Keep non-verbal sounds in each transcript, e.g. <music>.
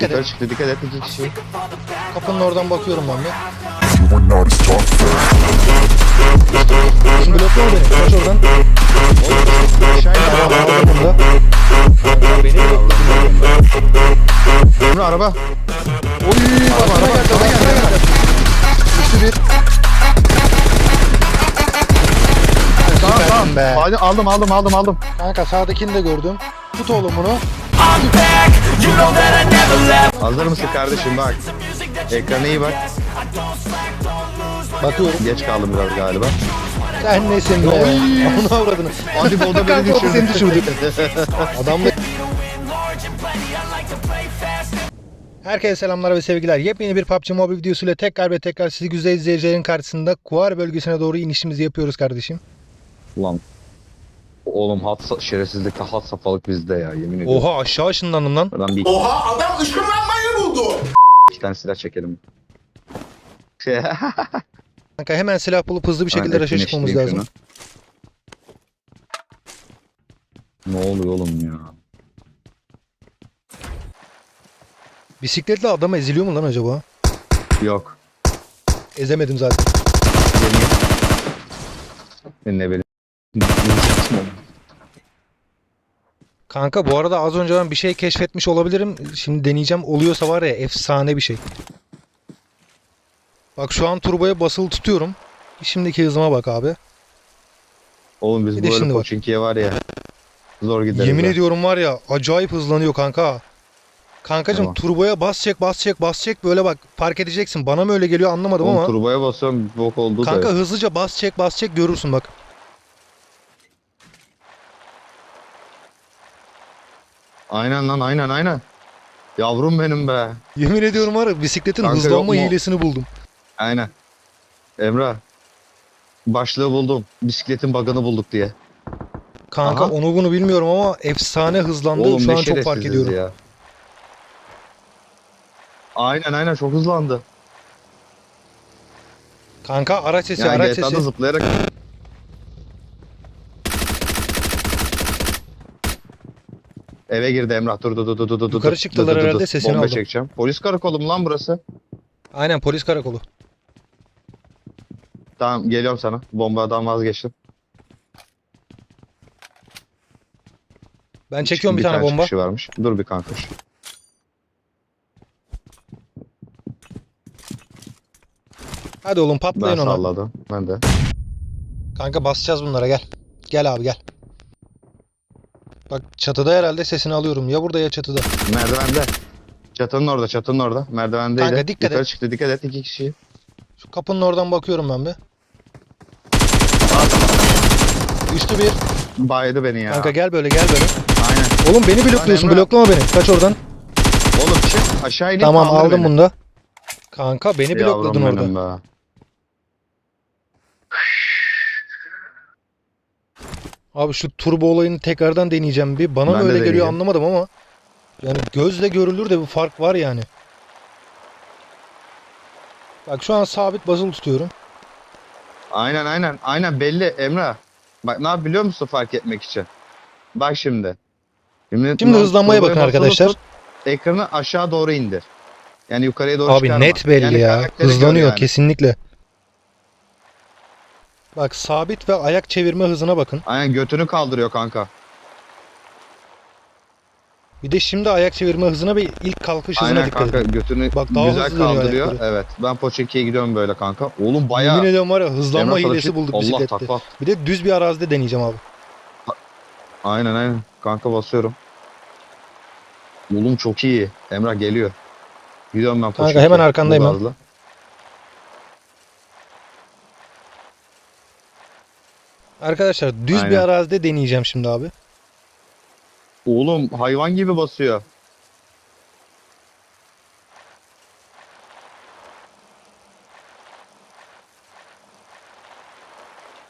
dikkat et. çıktı dikkat et iki kişi. Kapının oradan bakıyorum ben bir. Şimdi bloklama beni. Kaç oradan. Aşağı in Tamam araba. Beni Emre araba. Oy bak geldi bana geldi. Üstü bir. Tamam tamam. Hadi aldım aldım aldım aldım. Kanka sağdakini de gördüm. Tut oğlum bunu. Hazır mısın kardeşim bak. Ekrana iyi bak. Bakıyorum. Geç kaldım biraz galiba. Sen nesin be? Onu avradını. <laughs> Hadi bu da beni da seni düşürdü. <laughs> Adam da... Herkese selamlar ve sevgiler. Yepyeni bir PUBG Mobile videosuyla tekrar ve tekrar sizi güzel izleyicilerin karşısında Kuvar bölgesine doğru inişimizi yapıyoruz kardeşim. Ulan. Oğlum hat şerefsizlikte hat safhalık bizde ya yemin ediyorum. Oha aşağı ışınlandım lan. Buradan bir Oha adam ışınlanmayı buldu. iki tane silah çekelim. Kanka hemen silah bulup hızlı bir şekilde raşa çıkmamız lazım. Ne oluyor oğlum ya? Bisikletle adam eziliyor mu lan acaba? Yok. Ezemedim zaten. Ben ne bileyim. Kanka bu arada az önce ben bir şey keşfetmiş olabilirim. Şimdi deneyeceğim. Oluyorsa var ya efsane bir şey. Bak şu an turboya basılı tutuyorum. Şimdiki hızıma bak abi. Oğlum biz Bir de böyle şimdi bak. Koçinki'ye var ya. Zor gideriz. Yemin ha. ediyorum var ya acayip hızlanıyor kanka. Kankacım Tamam. turboya bas çek bas çek bas çek böyle bak fark edeceksin. Bana mı öyle geliyor anlamadım Oğlum ama. turboya basıyorum bok oldu Kanka da. hızlıca bas çek bas çek görürsün bak. Aynen lan aynen aynen. Yavrum benim be. Yemin ediyorum var ya bisikletin Kanka hızlanma yok mu? hilesini buldum. Aynen. Emrah. Başlığı buldum. Bisikletin bug'ını bulduk diye. Kanka Aha. onu bunu bilmiyorum ama efsane hızlandı. Oğlum Şu ne an çok fark şerefsiziz ediyorum. ya. Aynen aynen çok hızlandı. Kanka araç sesi Yani araç GTA'da sesi. zıplayarak Eve girdi Emrah. Dur dur dur dur dur dur. Yukarı çıktılar dur, dur, herhalde, sesini Bomba aldım. çekeceğim. Polis karakolu mu lan burası? Aynen polis karakolu. Tamam geliyorum sana. Bombadan vazgeçtim. Ben çekiyorum bir, tane, tane bomba. varmış. Dur bir kanka. Hadi oğlum Ben patlayın ona. salladım. Ben de. Kanka basacağız bunlara gel. Gel abi gel. Bak çatıda herhalde sesini alıyorum. Ya burada ya çatıda. Merdivende. Çatının orada, çatının orada. Merdivendeydi. Kanka, dikkat Yukarı et. çıktı, dikkat et iki kişi. Şu kapının oradan bakıyorum ben bir. Üstü bir. Baydı beni ya. Kanka gel böyle gel böyle. Aynen. Oğlum beni blokluyorsun. Emre. Bloklama beni. Kaç oradan. Oğlum çık aşağı inip Tamam aldım beni. bunu da. Kanka beni blokladın Yavrum orada. benim be. Abi şu turbo olayını tekrardan deneyeceğim bir. Bana Ben mı öyle geliyor anlamadım ama. Yani gözle görülür de bir fark var yani. Bak şu an sabit basılı tutuyorum. Aynen aynen. Aynen belli Emrah. Bak ne yap biliyor musun fark etmek için? Bak şimdi. Şimdi, Şimdi hızlanmaya bakın arkadaşlar. tut, ekranı aşağı doğru indir. Yani yukarıya doğru Abi çıkarma. net belli Yani ya. Hızlanıyor yani. kesinlikle. Bak sabit ve ayak çevirme hızına bakın. Aynen götünü kaldırıyor kanka. Bir de şimdi ayak çevirme hızına ve ilk kalkış hızına Aynen dikkat kanka edin. götünü Bak daha güzel hızlı dönüyor kaldırıyor. ayakları. Evet. Ben Poçinki'ye gidiyorum böyle kanka. Oğlum bayağı Yemin ediyorum var ya hızlanma Emrah sana hilesi bulduk Allah bisiklette. takla. Bir de düz bir arazide deneyeceğim abi. Aynen aynen. Kanka basıyorum. Oğlum çok iyi. Emrah geliyor. Gidiyorum ben Poçinki'ye. hemen arkandayım ben. gazla. Arkadaşlar düz bir Aynen. arazide deneyeceğim şimdi abi. Oğlum hayvan gibi basıyor.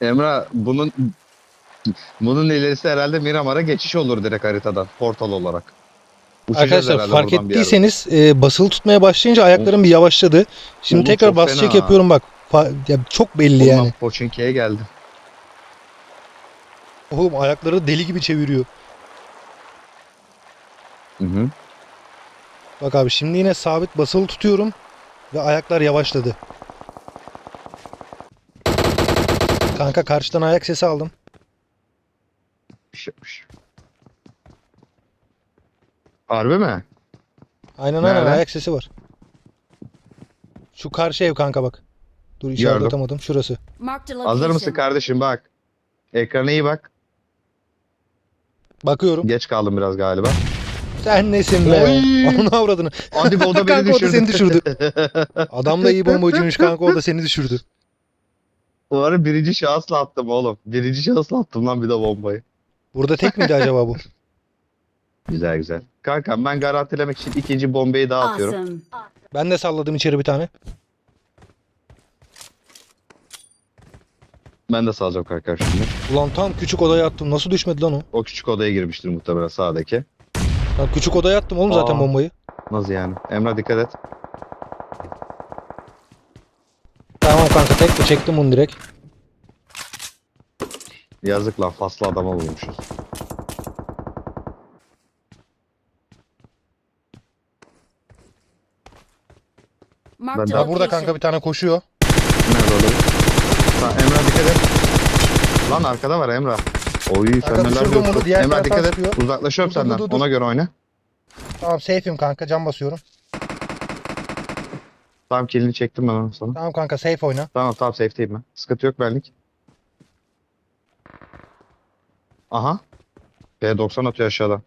Emrah bunun bunun ilerisi herhalde Miramar'a geçiş olur direkt haritadan portal olarak. Uçacağız Arkadaşlar fark bir ettiyseniz e, basılı tutmaya başlayınca ayaklarım bir yavaşladı. Şimdi Oğlum tekrar bas çek yapıyorum bak. Fa- ya çok belli Oğlum yani. ben Pochinki'ye geldim. Oğlum ayakları deli gibi çeviriyor. Hı hı. Bak abi şimdi yine sabit basılı tutuyorum ve ayaklar yavaşladı. Kanka karşıdan ayak sesi aldım. Bir şey yapmış. Harbi mi? Aynen aynen Nerede? ayak sesi var. Şu karşı ev kanka bak. Dur işaret atamadım. Şurası. Hazır mısın kardeşim bak. Ekrana iyi bak. Bakıyorum. Geç kaldım biraz galiba. Sen nesin be? Oy! Onu avradını. Hadi o da <laughs> beni Kanka o da seni düşürdü. Adam da iyi bombacıymış kanka o da seni düşürdü. Bu ara birinci şahısla attım oğlum. Birinci şahısla attım lan bir de bombayı. Burada tek miydi acaba bu? <laughs> Güzel güzel. Kankam ben garantilemek için ikinci bombayı daha atıyorum. Awesome. Ben de salladım içeri bir tane. Ben de salacağım kanka şimdi. Ulan tam küçük odaya attım. Nasıl düşmedi lan o? O küçük odaya girmiştir muhtemelen sağdaki. Ya küçük odaya attım oğlum zaten Aa. bombayı. Nasıl yani? Emrah dikkat et. Tamam kanka tek de çektim onu direkt. Yazık lan faslı adama vurmuşuz. Ben- Ya burada kanka bir tane koşuyor. Nerede olur? Lan Emrah dikkat et. Lan arkada var Emrah. Oy sen neler düşürdüm diyorsun? onu, diğer Emrah dikkat et. sıkıyor. Uzaklaşıyorum Dur, dur, senden. dur, dur. Ona göre oyna. Tamam safe'im kanka cam basıyorum. Tamam kilini çektim ben onu sana. Tamam kanka safe oyna. Tamam tamam safe'teyim ben. Sıkıntı yok benlik. Aha. P90 atıyor aşağıdan.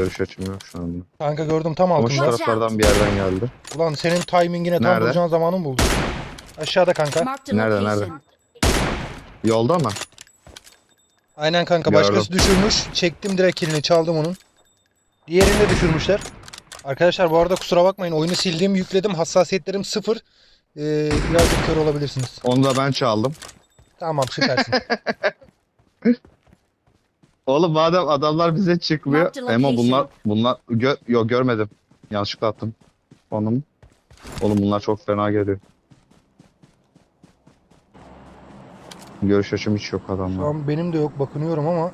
Görüş açım yok şu anda. Kanka gördüm tam Ama şu altında. Taraflardan bir yerden geldi. Ulan senin timingine tam Nerede? vuracağın zamanı mı buldun? Aşağıda kanka. Marked a Nerede, nerede? location. Yolda mı? Aynen kanka Gördüm. başkası düşürmüş. Çektim direkt kilini çaldım onun. Diğerini de düşürmüşler. Arkadaşlar bu arada kusura bakmayın oyunu sildim yükledim hassasiyetlerim sıfır. Ee, birazcık kör olabilirsiniz. Onu da ben çaldım. Tamam süpersin. <laughs> Oğlum madem adamlar bize çıkmıyor. Marked location. Emo bunlar bunlar gö yok görmedim. Yanlışlıkla attım. Onu mu? Oğlum bunlar çok fena geliyor. Görüş açım hiç yok Şu adamlar. an benim de yok bakınıyorum ama.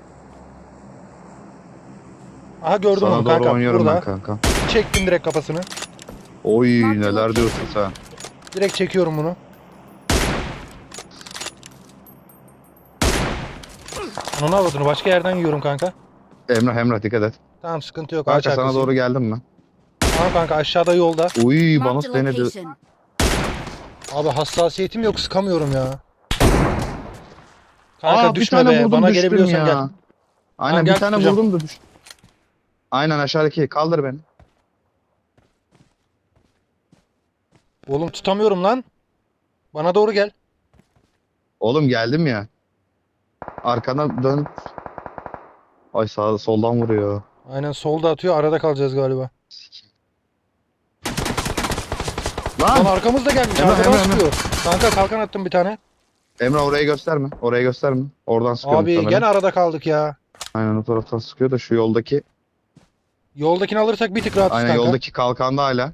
Aha gördüm Sana onu doğru kanka. oynuyorum Burada. ben kanka. Çektim direkt kafasını. Oy Marked neler location. diyorsun sen. Direkt çekiyorum bunu. Onu avradını başka yerden yiyorum kanka. Emrah Emrah dikkat et. Tamam sıkıntı yok. Ağaç Kanka sana doğru geldim mi? Tamam kanka aşağıda yolda. Uy bana Marked a denedi. location. Abi hassasiyetim yok sıkamıyorum ya. Kanka düşme be. Bana düştüm gelebiliyorsan ya. gel. Aynen Tamam, bir tane tutacağım. vurdum da düş. Aynen aşağıdaki kaldır beni. Oğlum tutamıyorum lan. Bana doğru gel. Oğlum geldim ya. Arkana dön. Ay sağ soldan vuruyor. Aynen solda atıyor. Arada kalacağız galiba. Lan Lan arkamızda gelmiş. Hemen, Arkadan hemen, hemen. sıkıyor. Kanka kalkan attım bir tane. Emre orayı gösterme. Orayı gösterme. Oradan sıkıyor Abi muhtemelen. gene arada kaldık ya. Aynen o taraftan sıkıyor da şu yoldaki. Yoldakini alırsak bir tık rahatız Aynen kanka. yoldaki kalkanda hala.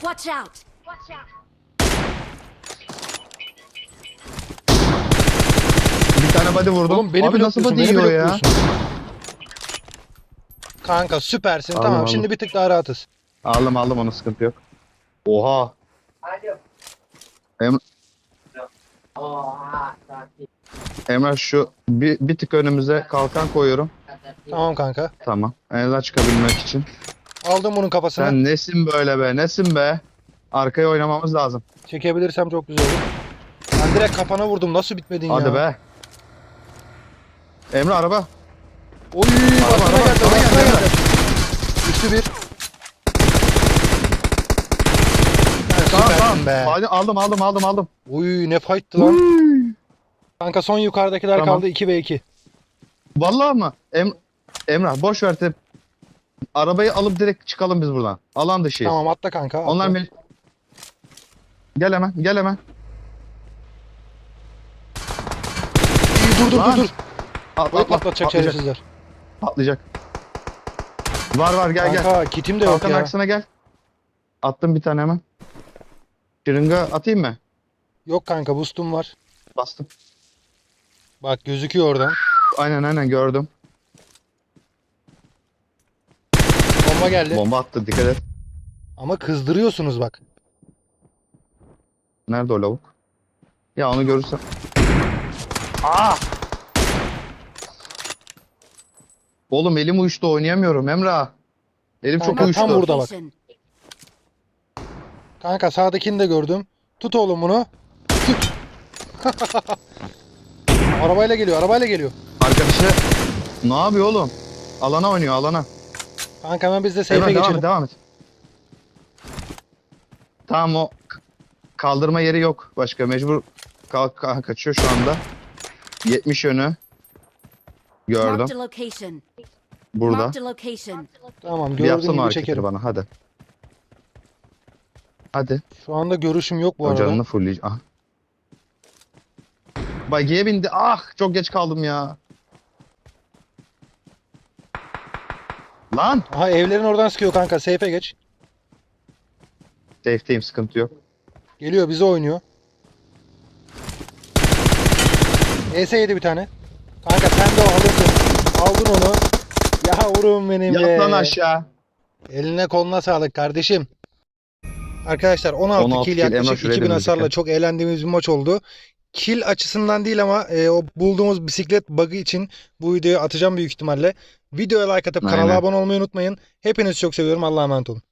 Watch out. Bir tane body vurdum. Oğlum beni Abi nasıl body yiyor ya? Kanka süpersin. Aldım, tamam aldım. şimdi bir tık daha rahatız. Aldım aldım onu sıkıntı yok. Oha. Em Emre şu bir, bir tık önümüze kalkan koyuyorum. Tamam kanka. Tamam. En azından çıkabilmek için. Aldım bunun kafasını. Sen nesin böyle be? Nesin be? Arkaya oynamamız lazım. Çekebilirsem çok güzel olur. Ben direkt kafana vurdum. Nasıl bitmedin Hadi ya? be. Emre araba. Oy basına araba, geldi. araba geldi. geldi. Üçlü bir. Tamam tamam. be. Hadi aldım aldım aldım aldım. Oy ne fight'tı lan. Kanka son yukarıdakiler Tamam. kaldı 2 ve 2. Vallahi mı? Em Emrah boş ver tep. Arabayı alıp direkt çıkalım biz buradan. Alan dışıyız. Tamam atla kanka. atla. Onlar mel- Gel hemen, gel hemen. İyi, dur dur Lan. dur dur. At, Boyu at, at, patlatacak patlayacak. şerefsizler. Patlayacak. Var var gel gel. Kanka kitim de yok Kalkan ya. arkasına gel. Attım bir tane hemen. Şırınga atayım mı? Yok kanka boostum var. Bastım. Bak gözüküyor oradan. Aynen aynen gördüm. Bomba geldi. Bomba attı dikkat et. Ama kızdırıyorsunuz bak. Nerede o lavuk? Ya onu görürsem. Aa! Oğlum elim uyuştu oynayamıyorum Emrah. Elim çok Kanka, uyuştu. tam burada bak. Kanka sağdakini de gördüm. Tut oğlum bunu. Tut. <laughs> arabayla geliyor, arabayla geliyor. Arkadaşı ne yapıyor oğlum? Alana oynuyor alana. Kanka hemen biz de Emrah safe'e devam geçelim. et devam et. Tamam o k- kaldırma yeri yok başka mecbur kalk ka- kaçıyor şu anda. 70 yönü. Gördüm. Marked a location. Burada. Marked a location. Tamam Bir gördüğün yapsana gibi çekerim. bana hadi. Hadi. Şu anda görüşüm yok bu arada. canını fullleyeceğim. Ah. Bagiye bindi. Ah çok geç kaldım ya. Lan. Aha evlerin oradan sıkıyor kanka. Safe'e geç. Safe'deyim sıkıntı yok. Geliyor bize oynuyor. ES yedi bir tane. Kanka sen de o alırsın. Aldın onu. Yavrum benim be. Yat lan aşağı. Eline koluna sağlık kardeşim. Arkadaşlar 16, 16 kill yaklaşık şuraya 2000 dönecek hasarla ya. çok eğlendiğimiz bir maç oldu. Kill açısından değil ama e, o bulduğumuz bisiklet bug'ı için bu videoyu atacağım büyük ihtimalle. Videoya like atıp kanala Aynen. abone olmayı unutmayın. Hepinizi çok seviyorum. Allah'a emanet olun.